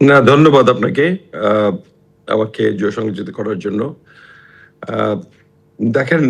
না, ধন্যবাদ আপনাকে আমাকে সংযোজিত করার জন্য। দেখেন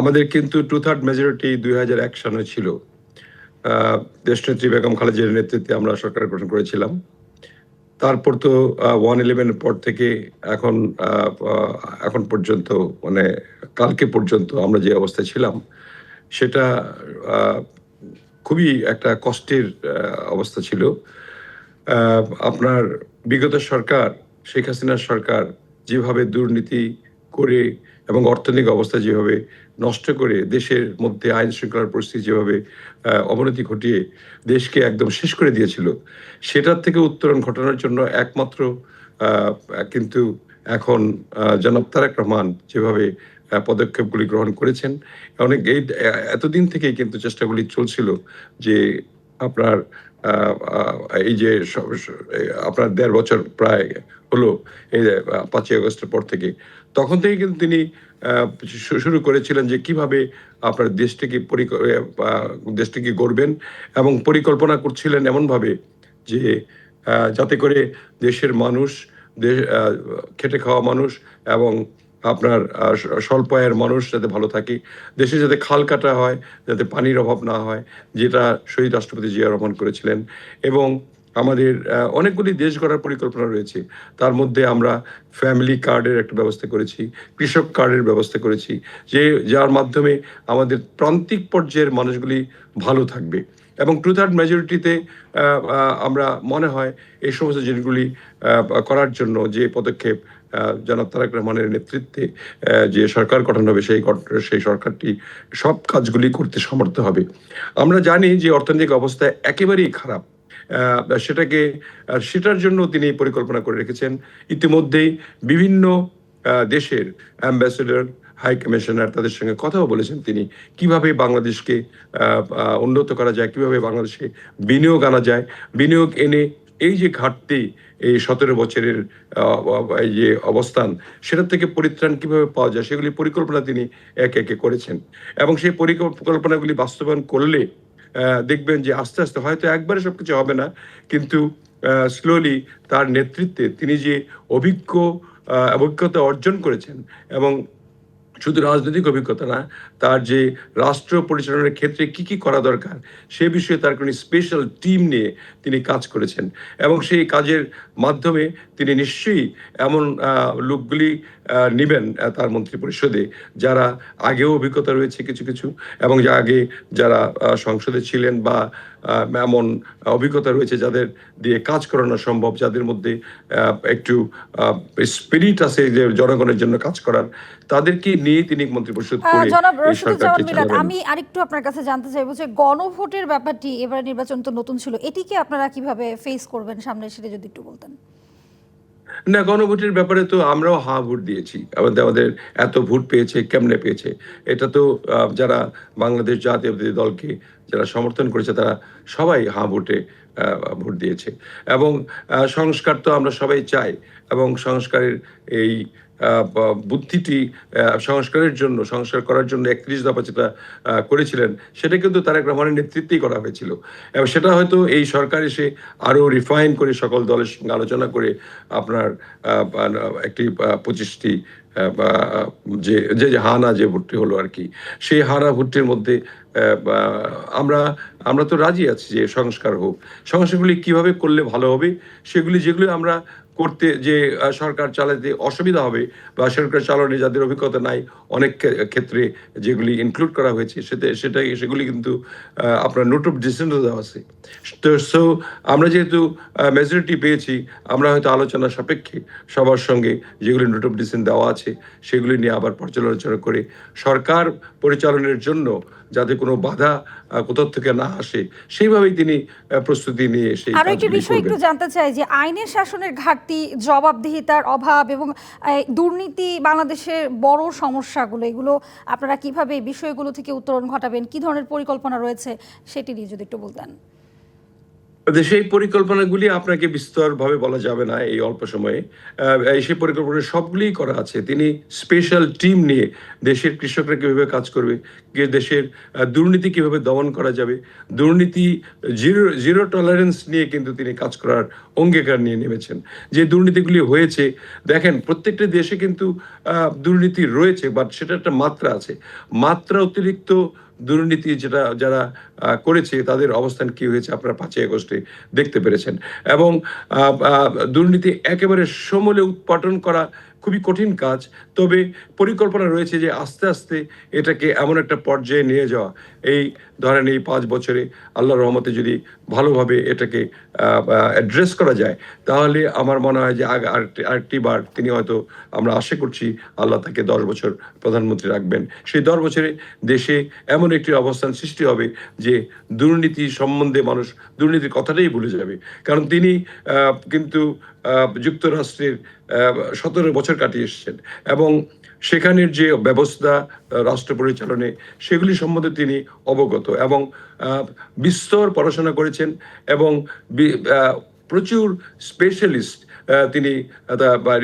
আমাদের কিন্তু টু থার্ড মেজরিটি দুই হাজার এক সালে ছিল। দেশনেত্রী বেগম খালেদার নেতৃত্বে আমরা সরকার গঠন করেছিলাম। তারপর তো ওয়ান ইলেভেনের পর থেকে এখন এখন পর্যন্ত মানে কালকে পর্যন্ত আমরা যে অবস্থায় ছিলাম, সেটা খুবই একটা কষ্টের অবস্থা ছিল। আপনার বিগত সরকার, শেখ হাসিনার সরকার যেভাবে দুর্নীতি করে এবং অর্থনৈতিক অবস্থা যেভাবে নষ্ট করে দেশের মধ্যে আইন শৃঙ্খলার পরিস্থিতি যেভাবে অবনতি ঘটিয়ে দেশকে একদম শেষ করে দিয়েছিল, সেটার থেকে উত্তরণ ঘটানোর জন্য একমাত্র কিন্তু এখন জনাব তারেক রহমান যেভাবে পদক্ষেপগুলি গ্রহণ করেছেন, অনেক এই, এতদিন থেকেই কিন্তু চেষ্টাগুলি চলছিল যে আপনার এই যে আপনার দেড় বছর প্রায় হলো, এই পাঁচই আগস্টের পর থেকে। তখন থেকে কিন্তু তিনি শুরু করেছিলেন যে কীভাবে আপনার দেশটিকে পরিক- দেশটিকে গড়বেন এবং পরিকল্পনা করছিলেন এমনভাবে যে যাতে করে দেশের মানুষ দেশ খেটে খাওয়া মানুষ এবং আপনার স্বল্প আয়ের মানুষ যাতে ভালো থাকে, দেশে যাতে খাল কাটা হয়, যাতে পানির অভাব না হয়, যেটা শহীদ রাষ্ট্রপতি জিয়া রহমান করেছিলেন। এবং আমাদের অনেকগুলি দেশ গড়ার পরিকল্পনা রয়েছে। তার মধ্যে আমরা ফ্যামিলি কার্ডের একটা ব্যবস্থা করেছি, কৃষক কার্ডের ব্যবস্থা করেছি, যে, যার মাধ্যমে আমাদের প্রান্তিক পর্যায়ের মানুষগুলি ভালো থাকবে। এবং টু থার্ড মেজরিটিতে আমরা মনে হয় এই সমস্ত জিনিসগুলি করার জন্য যে পদক্ষেপ জনাব রহমানের নেতৃত্বে যে সরকার গঠন হবে, সেই সেই সরকারটি সব কাজগুলি করতে সমর্থ হবে। আমরা জানি যে অর্থনৈতিক অবস্থা একেবারেই খারাপ। সেটাকে সেটার জন্য তিনি পরিকল্পনা করে রেখেছেন। ইতিমধ্যেই বিভিন্ন দেশের অ্যাম্বাসেডর, হাই কমিশনার তাদের সঙ্গে কথাও বলেছেন তিনি। কীভাবে বাংলাদেশকে উন্নত করা যায়, কীভাবে বাংলাদেশে বিনিয়োগ আনা যায়। বিনিয়োগ এনে এই যে ঘাটতি এই সতেরো বছরের এই যে অবস্থান, সেটার থেকে পরিত্রাণ কীভাবে পাওয়া যায় সেগুলি পরিকল্পনা তিনি একে একে করেছেন। এবং সেই পরিকল্পনাগুলি বাস্তবায়ন করলে দেখবেন যে আস্তে আস্তে হয়তো একবারে সব কিছু হবে না, কিন্তু স্লোলি তার নেতৃত্বে তিনি যে অভিজ্ঞ অভিজ্ঞতা অর্জন করেছেন এবং শুধু রাজনৈতিক অভিজ্ঞতা না, তার যে রাষ্ট্র পরিচালনার ক্ষেত্রে কি কি করা দরকার, সে বিষয়ে তার কোনো স্পেশাল টিম নিয়ে তিনি কাজ করেছেন। এবং সেই কাজের মাধ্যমে তিনি নিশ্চয়ই এমন লোকগুলি নেবেন তার মন্ত্রী পরিষদে যারা আগেও অভিজ্ঞতা রয়েছে কিছু কিছু, এবং যা আগে যারা সংসদে ছিলেন বা এমন অভিজ্ঞতা রয়েছে যাদের দিয়ে কাজ করানো সম্ভব, যাদের মধ্যে একটু স্পিরিট আছে যে জনগণের জন্য কাজ করার, তাদেরকে নিয়ে তিনি মন্ত্রিপরিষদ করে জনাব আমি আরেকটু আপনার কাছে জানতে চাইব যে গণভোটের ব্যাপারটি এবারে নির্বাচন তো নতুন ছিল এটিকে আপনারা কীভাবে ফেস করবেন সামনে সেটা যদি একটু বলতেন? না গণভোটের ব্যাপারে তো আমরাও হা ভোট দিয়েছি আমাদের আমাদের এত ভোট পেয়েছে কেমনে পেয়েছে? এটা তো যারা বাংলাদেশ জাতীয়তাবাদী দলকে যারা সমর্থন করেছে তারা সবাই হা ভোটে ভোট দিয়েছে। এবং সংস্কার তো আমরা সবাই চাই এবং সংস্কারের এই বুদ্ধিটি সংস্কারের জন্য, সংস্কার করার জন্য একত্রিশ দফা যেটা করেছিলেন, সেটা কিন্তু তারেক রহমানের নেতৃত্বেই করা হয়েছিল। এবং সেটা হয়তো এই সরকার এসে আরও রিফাইন করে সকল দলের সঙ্গে আলোচনা করে আপনার একটি পঁচিশটি যে যে হানা যে ভোটটি হলো আর কি, সেই হানা ভোটটির মধ্যে আমরা আমরা তো রাজি আছি যে সংস্কার হোক। সংস্কারগুলি কীভাবে করলে ভালো হবে, সেগুলি যেগুলি আমরা করতে যে সরকার চালাতে অসুবিধা হবে বা সরকার চালানো যাদের অভিজ্ঞতা নাই অনেক ক্ষেত্রে যেগুলি ইনক্লুড করা হয়েছে সেটা সেটাই সেগুলি কিন্তু আপনার নোট অফ ডিসেন্টও দেওয়া আছে। তো সো আমরা যেহেতু মেজরিটি পেয়েছি আমরা হয়তো আলোচনা সাপেক্ষে সবার সঙ্গে যেগুলি নোট অফ ডিসেন্ট দেওয়া আছে সেগুলি নিয়ে আবার পর্যালোচনা করে সরকার পরিচালনের জন্য যাতে কোনো বাধা কোথাও থেকে না আসে সেইভাবেই তিনি প্রস্তুতি নিয়ে সেই আরও একটি বিষয় একটু জানতে চাই যে আইনের শাসনের ঘাটতি জবাবদিহিতার অভাব এবং দুর্নীতি বাংলাদেশের বড় সমস্যাগুলো, এগুলো আপনারা কীভাবে এই বিষয়গুলো থেকে উত্তরণ ঘটাবেন, কি ধরনের পরিকল্পনা রয়েছে, সেটি নিয়ে যদি একটু বলতেন। সেই পরিকল্পনাগুলি আপনাকে বিস্তরভাবে বলা যাবে না এই অল্প সময়ে। সেই পরিকল্পনা সবগুলিই করা আছে। তিনি স্পেশাল টিম নিয়ে দেশের কৃষকরা কীভাবে কাজ করবে দেশের দুর্নীতি কীভাবে দমন করা যাবে, দুর্নীতি, জিরো জিরো টলারেন্স নিয়ে কিন্তু তিনি কাজ করার অঙ্গীকার নিয়ে নেমেছেন। যে দুর্নীতিগুলি হয়েছে, দেখেন প্রত্যেকটা দেশে কিন্তু দুর্নীতি রয়েছে বাট সেটা একটা মাত্রা আছে। মাত্রা অতিরিক্ত দুর্নীতি যেটা, যারা করেছে, তাদের অবস্থান কি হয়েছে আপনারা পাঁচই আগস্টে দেখতে পেরেছেন। এবং দুর্নীতি একেবারে সমূলে উৎপাটন করা খুবই কঠিন কাজ, তবে পরিকল্পনা রয়েছে যে আস্তে আস্তে এটাকে এমন একটা পর্যায়ে নিয়ে যাওয়া। এই ধরেন এই পাঁচ বছরে আল্লাহ রহমতে যদি ভালোভাবে এটাকে অ্যাড্রেস করা যায়, তাহলে আমার মনে হয় যে আরেকটি বার তিনি হয়তো আমরা আশা করছি আল্লাহ তাকে দশ বছর প্রধানমন্ত্রী রাখবেন। সেই দশ বছরে দেশে এমন একটি অবস্থান সৃষ্টি হবে যে দুর্নীতি সম্বন্ধে মানুষ দুর্নীতির কথাটাই ভুলে যাবে। কারণ তিনি কিন্তু যুক্তরাষ্ট্রের সতেরো বছর কাটিয়ে এসেছেন। এবং সেখানের যে ব্যবস্থা রাষ্ট্র পরিচালনে, সেগুলি সম্বন্ধে তিনি অবগত এবং বিস্তর পড়াশোনা করেছেন এবং প্রচুর স্পেশালিস্ট তিনি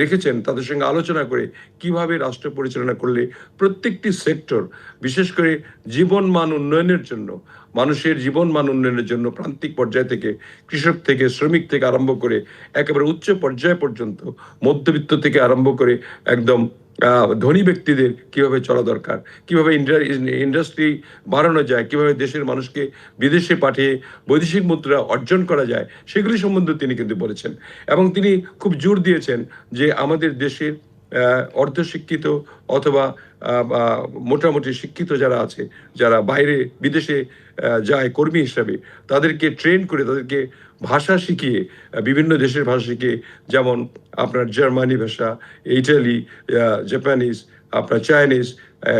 রেখেছেন তাদের সঙ্গে আলোচনা করে কীভাবে রাষ্ট্র পরিচালনা করলে প্রত্যেকটি সেক্টর, বিশেষ করে জীবন মান উন্নয়নের জন্য মানুষের জীবন মান উন্নয়নের জন্য প্রান্তিক পর্যায় থেকে, কৃষক থেকে, শ্রমিক থেকে আরম্ভ করে, একেবারে উচ্চ পর্যায় পর্যন্ত, মধ্যবিত্ত থেকে আরম্ভ করে একদম ধনী ব্যক্তিদের কীভাবে চলা দরকার, কীভাবে ইন্ডাস্ট্রি বাড়ানো যায়, কীভাবে দেশের মানুষকে বিদেশে পাঠিয়ে বৈদেশিক মুদ্রা অর্জন করা যায়, সেগুলি সম্বন্ধে তিনি কিন্তু বলেছেন। এবং তিনি খুব জোর দিয়েছেন যে আমাদের দেশের অর্ধশিক্ষিত অথবা মোটামুটি শিক্ষিত যারা আছে, যারা বাইরে বিদেশে যায় কর্মী হিসাবে, তাদেরকে ট্রেন করে তাদেরকে ভাষা শিখিয়ে বিভিন্ন দেশের ভাষা শিখিয়ে, যেমন আপনার জার্মানি ভাষা, ইটালি জাপানিজ আপনার চাইনিজ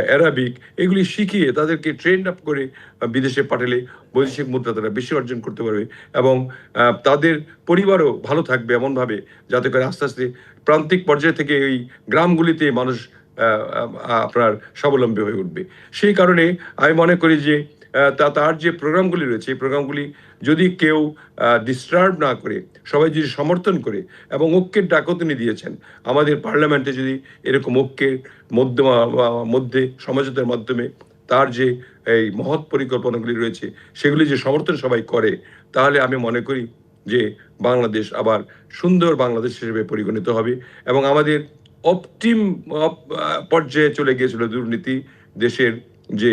অ্যারাবিক এগুলি শিখিয়ে তাদেরকে ট্রেন আপ করে বিদেশে পাঠালে বৈদেশিক মুদ্রা তারা বেশি অর্জন করতে পারবে এবং তাদের পরিবারও ভালো থাকবে এমনভাবে যাতে করে আস্তে আস্তে প্রান্তিক পর্যায় থেকে এই গ্রামগুলিতে মানুষ আপনার স্বাবলম্বী হয়ে উঠবে। সেই কারণে আমি মনে করি যে তা, তার যে প্রোগ্রামগুলি রয়েছে, এই প্রোগ্রামগুলি যদি কেউ ডিস্টার্ব না করে, সবাই যদি সমর্থন করে এবং ঐক্যের ডাকও তিনি দিয়েছেন, আমাদের পার্লামেন্টে যদি এরকম ঐক্যের মধ্যে মধ্যে সমঝোতার মাধ্যমে তার যে এই মহৎ পরিকল্পনাগুলি রয়েছে, সেগুলি যে সমর্থন সবাই করে, তাহলে আমি মনে করি যে বাংলাদেশ আবার সুন্দর বাংলাদেশ হিসেবে পরিগণিত হবে এবং আমাদের অপটিম পর্যায়ে চলে গিয়েছিল দুর্নীতি, দেশের যে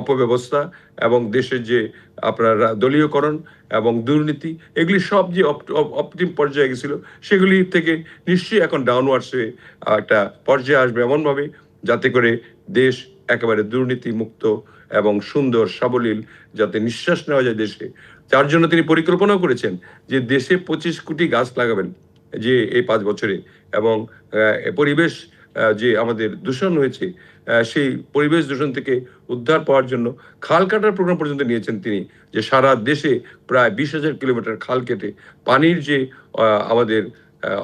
অপব্যবস্থা এবং দেশের যে আপনার দলীয়করণ এবং দুর্নীতি, এগুলি সব যে অপটিম পর্যায়ে গেছিল, সেগুলি থেকে নিশ্চয়ই এখন ডাউনওয়ার্ডসে একটা পর্যায়ে আসবে এমনভাবে যাতে করে দেশ একেবারে দুর্নীতি মুক্ত এবং সুন্দর, সাবলীল, যাতে নিঃশ্বাস নেওয়া যায় দেশে। তার জন্য তিনি পরিকল্পনাও করেছেন যে, দেশে পঁচিশ কোটি গাছ লাগাবেন যে, এই পাঁচ বছরে এবং পরিবেশ যে আমাদের দূষণ হয়েছে সেই পরিবেশ দূষণ থেকে উদ্ধার পাওয়ার জন্য খাল কাটার প্রোগ্রাম পর্যন্ত নিয়েছেন তিনি, যে সারা দেশে প্রায় বিশ হাজার কিলোমিটার খাল কেটে পানির যে আমাদের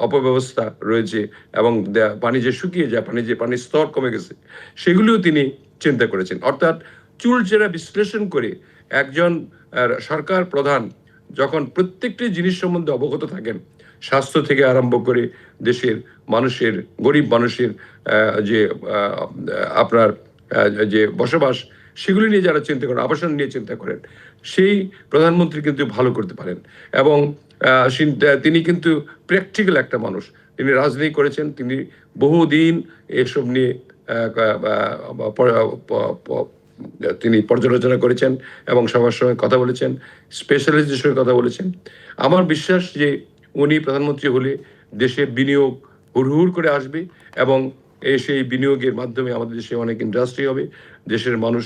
অপব্যবস্থা রয়েছে এবং পানি যে শুকিয়ে যায়, পানি যে, পানির স্তর কমে গেছে, সেগুলিও তিনি চিন্তা করেছেন। অর্থাৎ চুলচেরা বিশ্লেষণ করে একজন সরকার প্রধান যখন প্রত্যেকটি জিনিস সম্বন্ধে অবগত থাকেন স্বাস্থ্য থেকে আরম্ভ করে দেশের মানুষের, গরিব মানুষের যে আপনার যে বসবাস, সেগুলি নিয়ে যারা চিন্তা করেন, আবাসন নিয়ে চিন্তা করেন, সেই প্রধানমন্ত্রী কিন্তু ভালো করতে পারেন। এবং তিনি কিন্তু প্র্যাকটিক্যাল একটা মানুষ। তিনি রাজনীতি করেছেন, তিনি বহুদিন এসব নিয়ে তিনি পর্যালোচনা করেছেন এবং সবার সঙ্গে কথা বলেছেন স্পেশালিস্টদের সঙ্গে কথা বলেছেন। আমার বিশ্বাস যে উনি প্রধানমন্ত্রী হলে দেশে বিনিয়োগ হুড়হুড় করে আসবে এবং সেই বিনিয়োগের মাধ্যমে আমাদের দেশে অনেক ইন্ডাস্ট্রি হবে। দেশের মানুষ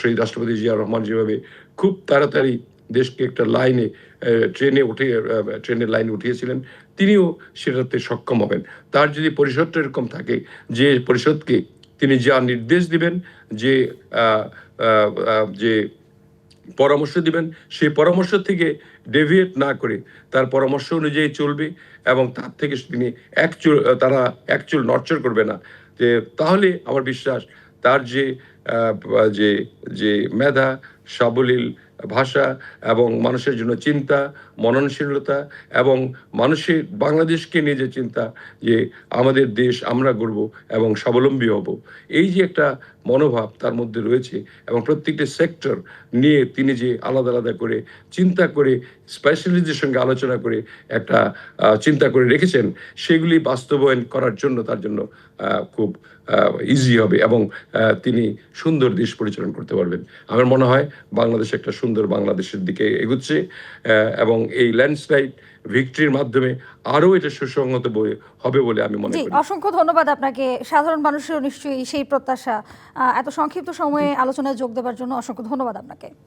সেই রাষ্ট্রপতি জিয়া রহমান যেভাবে খুব তাড়াতাড়ি দেশকে একটা লাইনে ট্রেনে উঠে ট্রেনের লাইনে উঠিয়েছিলেন, তিনিও সেটাতে সক্ষম হবেন। তার যদি পরিষদটা এরকম থাকে যে পরিষদকে তিনি যা নির্দেশ দিবেন যে যে পরামর্শ দিবেন। সেই পরামর্শ থেকে ডেভিয়েট না করে তার পরামর্শ অনুযায়ী চলবে এবং তার থেকে তিনি এক চুল তারা এক চুল নড়চড় করবে না। যে তাহলে আমার বিশ্বাস তার যে যে যে মেধা, সাবলীল ভাষা এবং মানুষের জন্য চিন্তা, মননশীলতা এবং মানুষের, বাংলাদেশকে নিয়ে যে চিন্তা যে আমাদের দেশ আমরা গড়ব এবং স্বাবলম্বী হব। এই যে একটা মনোভাব তার মধ্যে রয়েছে এবং প্রত্যেকটি সেক্টর নিয়ে তিনি যে আলাদা আলাদা করে চিন্তা করে স্পেশালিস্টদের সঙ্গে আলোচনা করে একটা চিন্তা করে রেখেছেন, সেগুলি বাস্তবায়ন করার জন্য তার জন্য খুব ইজি হবে এবং তিনি সুন্দর দেশ পরিচালনা করতে পারবেন। আমার মনে হয় বাংলাদেশ একটা সুন্দর বাংলাদেশের দিকে এগুচ্ছে এবং এই ল্যান্ডস্লাইড ভিক্টরির মাধ্যমে আরও এটা সুসংগত বয়ে- হবে বলে আমি মনে করি। অসংখ্য ধন্যবাদ আপনাকে। সাধারণ মানুষের নিশ্চয়ই সেই প্রত্যাশা আহ, এত সংক্ষিপ্ত সময়ে আলোচনায় যোগ দেওয়ার জন্য অসংখ্য ধন্যবাদ আপনাকে।